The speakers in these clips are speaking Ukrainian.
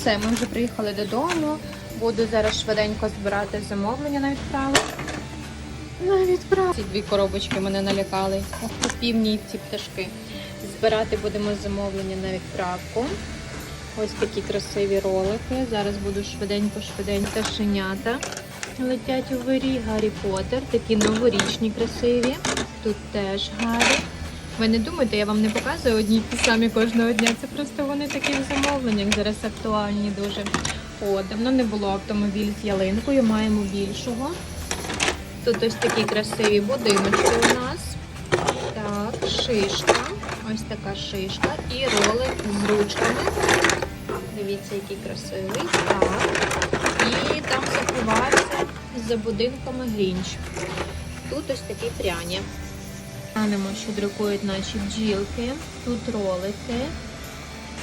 Все, ми вже приїхали додому. Буду зараз швиденько збирати замовлення на відправу. На відправу. Ці дві коробочки мене налякали. Ох, півні ці пташки. Збирати будемо замовлення на відправку. Ось такі красиві ролики. Зараз буду швиденько-швиденько пташенята. Летять у вирі Гаррі Поттер. Такі новорічні красиві. Тут теж Гаррі. Ви не думайте, я вам не показую одні ті самі кожного дня. Це просто вони такі в замовленнях зараз актуальні дуже. О, давно не було автомобіль з ялинкою, маємо більшого. Тут ось такі красиві будиночки у нас. Так, шишка. Ось така шишка. І ролик з ручками. Дивіться, який красивий. Так. І там закривається за будинками Грінч. Тут ось такі пряні. Глянемо, що друкують наші бджілки. Тут ролики.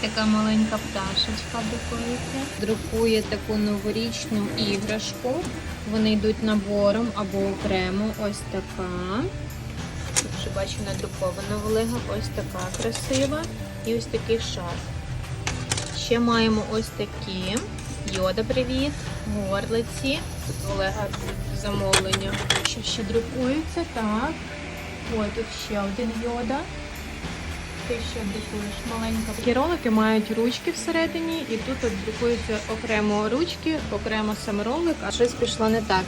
Така маленька пташечка друкується. Друкує таку новорічну іграшку. Вони йдуть набором або окремо. Ось така. Тут вже бачу надрукована Олега. Ось така красива. І ось такий шар. Ще маємо ось такі. Йода, привіт. Горлиці. Тут Олега замовлення. Що ще друкується, так. Ой, тут ще один йода. Ти ще друкуєш? Маленька. Такі ролики мають ручки всередині, і тут от друкуються окремо ручки, окремо сам ролик, а щось пішло не так.